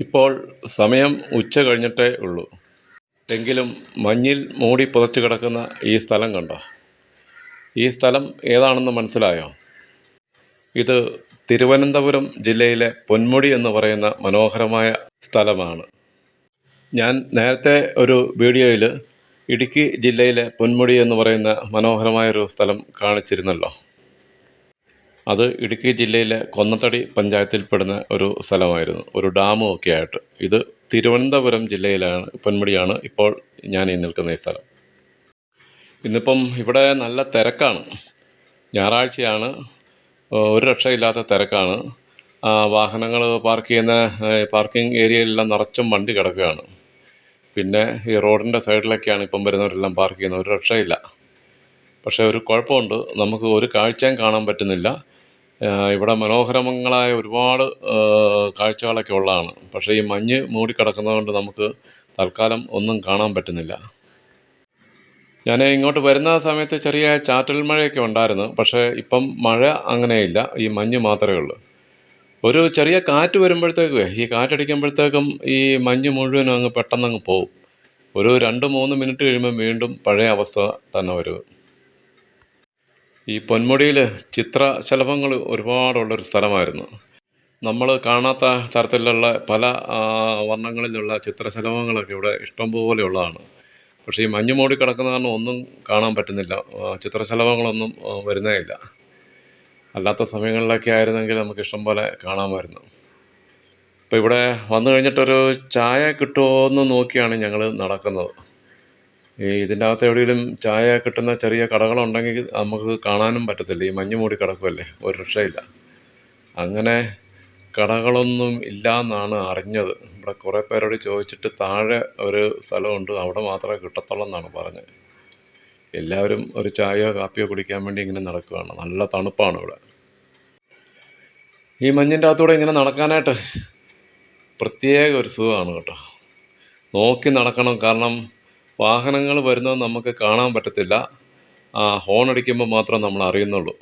ഇപ്പോൾ സമയം ഉച്ച കഴിഞ്ഞിട്ടേ ഉള്ളൂ. എങ്കിലും മഞ്ഞിൽ മൂടി പുതച്ച് കിടക്കുന്ന ഈ സ്ഥലം കണ്ടോ? ഈ സ്ഥലം ഏതാണെന്ന് മനസ്സിലായോ? ഇത് തിരുവനന്തപുരം ജില്ലയിലെ പൊന്മുടി എന്ന് പറയുന്ന മനോഹരമായ സ്ഥലമാണ്. ഞാൻ നേരത്തെ ഒരു വീഡിയോയിൽ ഇടുക്കി ജില്ലയിലെ പൊന്മുടി എന്ന് പറയുന്ന മനോഹരമായൊരു സ്ഥലം കാണിച്ചിരുന്നല്ലോ. അത് ഇടുക്കി ജില്ലയിലെ കൊന്നത്തടി പഞ്ചായത്തിൽപ്പെടുന്ന ഒരു സ്ഥലമായിരുന്നു. ഒരു ഡാമും ഒക്കെ ആയിട്ട് ഇത് തിരുവനന്തപുരം ജില്ലയിലാണ് പൊന്മുടിയാണ് ഇപ്പോൾ ഞാൻ ഈ നിൽക്കുന്ന ഈ സ്ഥലം. ഇന്നിപ്പം ഇവിടെ നല്ല തിരക്കാണ്. ഞായറാഴ്ചയാണ് ഒരു രക്ഷയില്ലാത്ത തിരക്കാണ്. വാഹനങ്ങൾ പാർക്ക് ചെയ്യുന്ന പാർക്കിംഗ് ഏരിയയിലെല്ലാം നിറച്ചും വണ്ടി കിടക്കുകയാണ്. പിന്നെ ഈ റോഡിന്റെ സൈഡിലൊക്കെയാണ് ഇപ്പം വരുന്നവരെല്ലാം പാർക്ക് ചെയ്യുന്നത്. ഒരു രക്ഷയില്ല. പക്ഷേ ഒരു കുഴപ്പമുണ്ട്. നമുക്ക് ഒരു കാഴ്ചയും കാണാൻ പറ്റുന്നില്ല. ഇവിടെ മനോഹരമങ്ങളായ ഒരുപാട് കാഴ്ചകളൊക്കെ ഉള്ളതാണ്. പക്ഷേ ഈ മഞ്ഞ് മൂടിക്കിടക്കുന്നതുകൊണ്ട് നമുക്ക് തൽക്കാലം ഒന്നും കാണാൻ പറ്റുന്നില്ല. ഞാൻ ഇങ്ങോട്ട് വരുന്ന സമയത്ത് ചെറിയ ചാറ്റൽ മഴയൊക്കെ ഉണ്ടായിരുന്നു. പക്ഷേ ഇപ്പം മഴ അങ്ങനെയില്ല. ഈ മഞ്ഞ് മാത്രമേ ഉള്ളൂ. ഒരു ചെറിയ കാറ്റ് വരുമ്പോഴത്തേക്ക് ഈ കാറ്റടിക്കുമ്പോഴത്തേക്കും ഈ മഞ്ഞ് മുഴുവനും അങ്ങ് പെട്ടെന്ന് അങ്ങ് പോകും ഒരു രണ്ട് മൂന്ന് മിനിറ്റ് കഴിയുമ്പോൾ വീണ്ടും പഴയ അവസ്ഥ തന്നെ വരും. ഈ പൊന്മുടിയിൽ ചിത്രശലഭങ്ങൾ ഒരുപാടുള്ളൊരു സ്ഥലമായിരുന്നു. നമ്മൾ കാണാത്ത തരത്തിലുള്ള പല വർണങ്ങളിലുള്ള ചിത്രശലഭങ്ങളൊക്കെ ഇവിടെ ഇഷ്ടംപോലെ ഉള്ളതാണ് പക്ഷേ ഈ മഞ്ഞ് മൂടി കിടക്കുന്ന കാരണം ഒന്നും കാണാൻ പറ്റുന്നില്ല. ചിത്രശലഭങ്ങളൊന്നും വരുന്നേ ഇല്ല. അല്ലാത്ത സമയങ്ങളിലൊക്കെ ആയിരുന്നെങ്കിൽ നമുക്ക് ഇഷ്ടം പോലെ കാണാമായിരുന്നു. ഇപ്പോൾ ഇവിടെ വന്നു കഴിഞ്ഞിട്ടൊരു ചായ കിട്ടുമോ എന്ന് നോക്കിയാണ് ഞങ്ങൾ നടക്കുന്നത്. ഇതിന്റെ അകത്ത് എവിടെയെങ്കിലും ചായ കിട്ടുന്ന ചെറിയ കടകളുണ്ടെങ്കിൽ നമുക്ക് കാണാനും പറ്റത്തില്ല. ഈ മഞ്ഞ് മൂടി കിടക്കുമല്ലേ ഒരു രക്ഷയില്ല. അങ്ങനെ കടകളൊന്നും ഇല്ല എന്നാണ് അറിഞ്ഞത്. ഇവിടെ കുറേ പേരോട് ചോദിച്ചിട്ട് താഴെ ഒരു സ്ഥലമുണ്ട്. അവിടെ മാത്രമേ കിട്ടത്തുള്ളൂ എന്നാണ് പറഞ്ഞത്. എല്ലാവരും ഒരു ചായയോ കാപ്പിയോ കുടിക്കാൻ വേണ്ടി ഇങ്ങനെ നടക്കുകയാണ്. നല്ല തണുപ്പാണ് ഇവിടെ. ഈ മഞ്ഞിന്റെ അകത്തൂടെ ഇങ്ങനെ നടക്കാനായിട്ട് പ്രത്യേക ഒരു സുഖമാണ് കേട്ടോ. നോക്കി നടക്കണം. കാരണം വാഹനങ്ങൾ വരുന്നത് നമുക്ക് കാണാൻ പറ്റത്തില്ല. ഹോൺ അടിക്കുമ്പോൾ മാത്രം നമ്മൾ അറിയുന്നുള്ളൂ.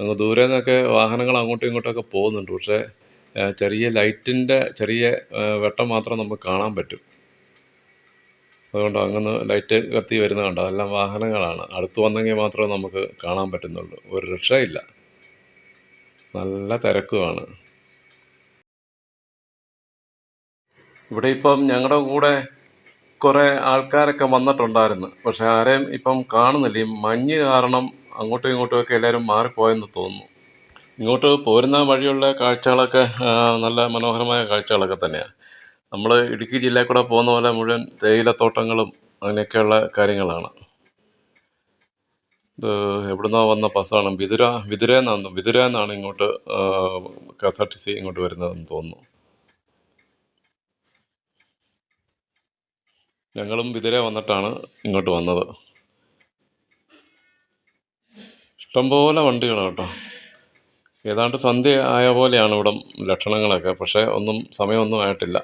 അങ്ങ് ദൂരെ നിന്നൊക്കെ വാഹനങ്ങൾ അങ്ങോട്ടും ഇങ്ങോട്ടൊക്കെ പോകുന്നുണ്ട്. പക്ഷേ ചെറിയ ലൈറ്റിന്റെ ചെറിയ വെട്ടം മാത്രം നമുക്ക് കാണാൻ പറ്റും. അതുകൊണ്ട് അങ്ങനെ ലൈറ്റ് കത്തി വരുന്ന കണ്ടോ? അതെല്ലാം വാഹനങ്ങളാണ്. അടുത്ത് വന്നെങ്കിൽ മാത്രമേ നമുക്ക് കാണാൻ പറ്റുന്നുള്ളൂ. ഒരു രക്ഷയില്ല. നല്ല തിരക്കുമാണ്. ഇവിടെ ഇപ്പം ഞങ്ങളുടെ കൂടെ കുറേ ആൾക്കാരൊക്കെ വന്നിട്ടുണ്ടായിരുന്നു. പക്ഷേ ആരെയും ഇപ്പം കാണുന്നില്ല. ഈ മഞ്ഞ് കാരണം അങ്ങോട്ടും ഇങ്ങോട്ടും ഒക്കെ എല്ലാവരും മാറിപ്പോയെന്ന് തോന്നുന്നു. ഇങ്ങോട്ട് പോരുന്ന വഴിയുള്ള കാഴ്ചകളൊക്കെ നല്ല മനോഹരമായ കാഴ്ചകളൊക്കെ തന്നെയാണ് നമ്മൾ ഇടുക്കി ജില്ലയിൽ കൂടെ പോകുന്ന പോലെ മുഴുവൻ തേയിലത്തോട്ടങ്ങളും അങ്ങനെയൊക്കെയുള്ള കാര്യങ്ങളാണ്. ഇത് എവിടുന്നോ വന്ന ബസ്സാണ്? വിതുര വിതുര എന്നാണ് വിതുര എന്നാണ് ഇങ്ങോട്ട് K S R T C ഇങ്ങോട്ട് വരുന്നതെന്ന് തോന്നുന്നു. ഞങ്ങളും വിതിരെ വന്നിട്ടാണ് ഇങ്ങോട്ട് വന്നത്. ഇഷ്ടംപോലെ വണ്ടികളാണ് കേട്ടോ ഏതാണ്ട് സന്ധ്യ ആയ പോലെയാണ് ഇവിടെ ലക്ഷണങ്ങളൊക്കെ. പക്ഷേ ഒന്നും സമയമൊന്നും ആയിട്ടില്ല.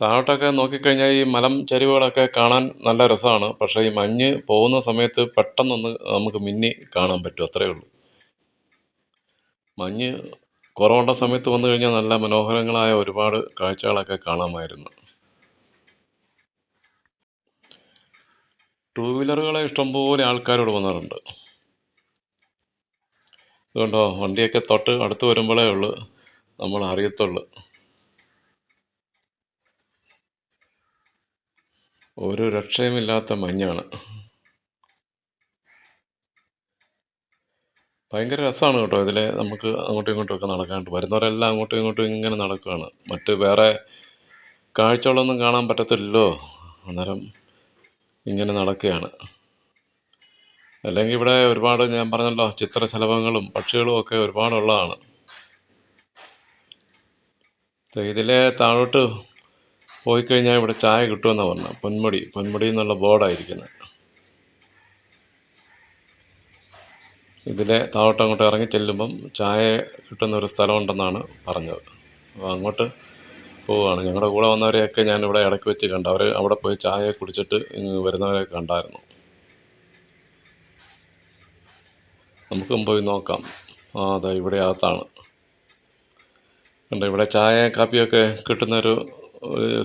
താഴോട്ടൊക്കെ നോക്കിക്കഴിഞ്ഞാൽ ഈ മലം ചരിവുകളൊക്കെ കാണാൻ നല്ല രസമാണ്. പക്ഷേ ഈ മഞ്ഞ് പോകുന്ന സമയത്ത് പെട്ടെന്നൊന്ന് നമുക്ക് മിന്നി കാണാൻ പറ്റും. അത്രയേ ഉള്ളൂ. മഞ്ഞ് കുറവുള്ള സമയത്ത് വന്നു കഴിഞ്ഞാൽ നല്ല മനോഹരങ്ങളായ ഒരുപാട് കാഴ്ചകളൊക്കെ കാണാമായിരുന്നു. ടൂ വീലറുകളെ ഇഷ്ടംപോലെ ആൾക്കാരോട് വന്നിട്ടുണ്ട് അതുകൊണ്ടോ വണ്ടിയൊക്കെ തൊട്ട് അടുത്ത് വരുമ്പോഴേ ഉള്ളൂ നമ്മൾ അറിയത്തുള്ളൂ. ഒരു രക്ഷയുമില്ലാത്ത മഞ്ഞാണ്. ഭയങ്കര രസമാണ് കേട്ടോ ഇതിലെ നമുക്ക് അങ്ങോട്ടും ഇങ്ങോട്ടും ഒക്കെ നടക്കാനായിട്ട്. വരുന്നവരെല്ലാം അങ്ങോട്ടും ഇങ്ങോട്ടും ഇങ്ങനെ നടക്കുകയാണ് മറ്റ് വേറെ കാഴ്ചകളൊന്നും കാണാൻ പറ്റത്തില്ലല്ലോ. അന്നേരം ഇങ്ങനെ നടക്കുകയാണ്. അല്ലെങ്കിൽ ഇവിടെ ഒരുപാട് ഞാൻ പറഞ്ഞല്ലോ ചിത്രശലഭങ്ങളും പക്ഷികളും ഒക്കെ ഒരുപാടുള്ളതാണ്. ഇതിലെ താഴോട്ട് പോയി കഴിഞ്ഞാൽ ഇവിടെ ചായ കിട്ടുമെന്നാണ് പറഞ്ഞത് പൊന്മുടി പൊന്മുടി എന്നുള്ള ബോർഡായിരിക്കുന്നത് ഇതിലെ താഴോട്ട് അങ്ങോട്ട് ഇറങ്ങി ചെല്ലുമ്പം ചായ കിട്ടുന്ന ഒരു സ്ഥലമുണ്ടെന്നാണ് പറഞ്ഞത്. അപ്പോൾ അങ്ങോട്ട് പോവുകയാണ്. ഞങ്ങളുടെ കൂടെ വന്നവരെയൊക്കെ ഞാൻ ഇവിടെ ഇടയ്ക്ക് വെച്ച് കണ്ടു അവർ അവിടെ പോയി ചായ കുടിച്ചിട്ട് വരുന്നവരെ കണ്ടായിരുന്നു. നമുക്ക് പോയി നോക്കാം. ആ അതെ ഇവിടെ അകത്താണ്. ഉണ്ട് ഇവിടെ ചായ കാപ്പിയൊക്കെ കിട്ടുന്നൊരു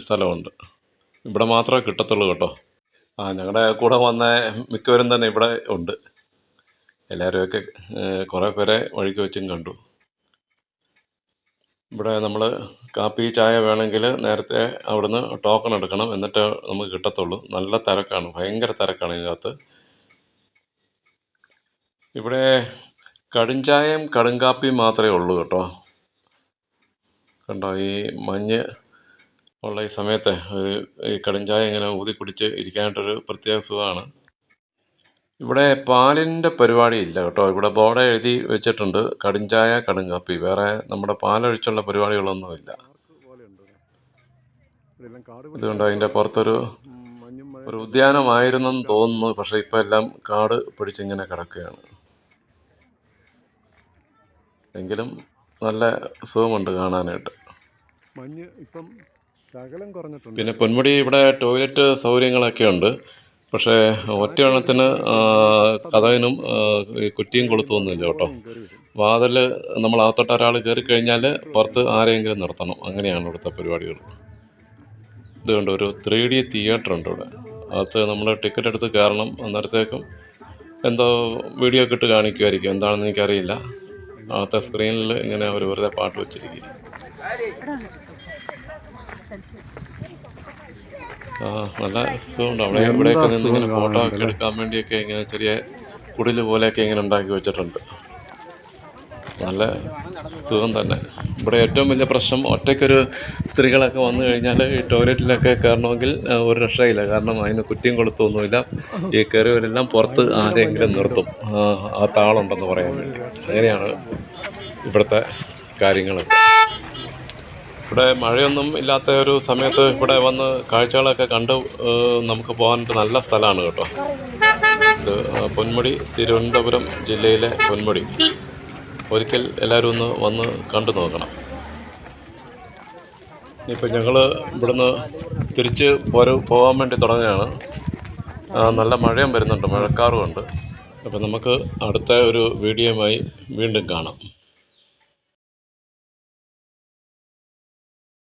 സ്ഥലമുണ്ട്. ഇവിടെ മാത്രമേ കിട്ടത്തുള്ളൂ കേട്ടോ. ആ ഞങ്ങളുടെ കൂടെ വന്ന മിക്കവരും തന്നെ ഇവിടെ ഉണ്ട്. എല്ലാവരുമൊക്കെ കുറേ പേരെ വഴിക്ക് വെച്ചും കണ്ടു. ഇവിടെ നമ്മൾ കാപ്പി ചായ വേണമെങ്കിൽ നേരത്തെ അവിടുന്ന് ടോക്കൺ എടുക്കണം. എന്നിട്ട് നമുക്ക് കിട്ടത്തുള്ളൂ. നല്ല തിരക്കാണ്. ഭയങ്കര തിരക്കാണ് ഇതിനകത്ത്. ഇവിടെ കടുംചായയും കടുംകാപ്പിയും മാത്രമേ ഉള്ളൂ കേട്ടോ. കണ്ടോ ഈ മഞ്ഞ് ഉള്ള ഈ സമയത്ത് ഈ കടുംചായ ഇങ്ങനെ ഊതി കുടിച്ച് ഇരിക്കാനായിട്ടൊരു പ്രത്യേക സുഖമാണ്. ഇവിടെ പാലിന്റെ പരിപാടി ഇല്ല കേട്ടോ. ഇവിടെ ബോർഡ് എഴുതി വെച്ചിട്ടുണ്ട്. കടുംചായ കടുംകാപ്പി. വേറെ നമ്മുടെ പാലൊഴിച്ചുള്ള പരിപാടികളൊന്നും ഇല്ല ഇതുകൊണ്ട് അതിന്റെ പുറത്തൊരു ഒരു ഉദ്യാനമായിരുന്നെന്ന് തോന്നുന്നു. പക്ഷേ ഇപ്പം എല്ലാം കാട് പിടിച്ചിങ്ങനെ കിടക്കുകയാണ്. എങ്കിലും നല്ല സുഖമുണ്ട് കാണാനായിട്ട്. മഞ്ഞ് ഇപ്പം ശകലം കുറഞ്ഞിട്ടുണ്ട്. പിന്നെ പൊന്മുടി ഇവിടെ ടോയ്ലറ്റ് സൗകര്യങ്ങളൊക്കെ ഉണ്ട്. പക്ഷേ ഒറ്റയെണ്ണത്തിന് കഥകിനും ഈ കുറ്റിയും കൊളുത്തൊന്നുമില്ല കേട്ടോ. വാതിൽ നമ്മൾ അകത്തോട്ട് ഒരാൾ കയറി കഴിഞ്ഞാൽ പുറത്ത് ആരെയെങ്കിലും നിർത്തണം. അങ്ങനെയാണ് ഇവിടുത്തെ പരിപാടികൾ. ഇതുകൊണ്ട് ഒരു ത്രീ ഡി തിയേറ്റർ ഉണ്ട് ഇവിടെ. അകത്ത് നമ്മൾ ടിക്കറ്റ് എടുത്ത് കയറണം. അന്നേരത്തേക്കും എന്തോ വീഡിയോ ഒക്കെ ഇട്ട് കാണിക്കുമായിരിക്കും. എന്താണെന്ന് എനിക്കറിയില്ല. അകത്തെ സ്ക്രീനിൽ ഇങ്ങനെ അവർ വെറുതെ പാട്ട് വെച്ചിരിക്കുക ആ നല്ല സുഖമുണ്ട് അവിടെ ഇവിടെയൊക്കെ നിന്ന് ഇങ്ങനെ ഫോട്ടോ ഒക്കെ എടുക്കാൻ വേണ്ടിയൊക്കെ ഇങ്ങനെ ചെറിയ കുടിൽ പോലെയൊക്കെ ഇങ്ങനെ ഉണ്ടാക്കി വെച്ചിട്ടുണ്ട്. നല്ല സുഖം തന്നെ. ഇവിടെ ഏറ്റവും വലിയ പ്രശ്നം ഒറ്റയ്ക്കൊരു സ്ത്രീകളൊക്കെ വന്നു കഴിഞ്ഞാൽ ഈ ടോയ്ലറ്റിലൊക്കെ കയറണമെങ്കിൽ ഒരു രക്ഷയില്ല. കാരണം അതിന് കുറ്റിയും കൊളുത്തൊന്നുമില്ല ഈ കയറിയവരെല്ലാം പുറത്ത് ആരെങ്കിലും നിർത്തും. ആ, താളുണ്ടെന്ന് പറയാൻ വേണ്ടി. അങ്ങനെയാണ് ഇവിടുത്തെ കാര്യങ്ങളൊക്കെ. ഇവിടെ മഴയൊന്നും ഇല്ലാത്ത ഒരു സമയത്ത് ഇവിടെ വന്ന് കാഴ്ചകളൊക്കെ കണ്ട് നമുക്ക് പോകാനായിട്ട് നല്ല സ്ഥലമാണ് കേട്ടോ. ഇത് പൊന്മുടി തിരുവനന്തപുരം ജില്ലയിലെ പൊന്മുടി. ഒരിക്കൽ എല്ലാവരും ഒന്ന് വന്ന് കണ്ടു നോക്കണം. ഇപ്പം ഞങ്ങൾ ഇവിടുന്ന് തിരിച്ച് പോര പോകാൻ വേണ്ടി തുടങ്ങുകയാണ്. നല്ല മഴയും വരുന്നുണ്ട് മഴക്കാറുമുണ്ട്. അപ്പം നമുക്ക് അടുത്ത ഒരു വീഡിയോയുമായി വീണ്ടും കാണാം.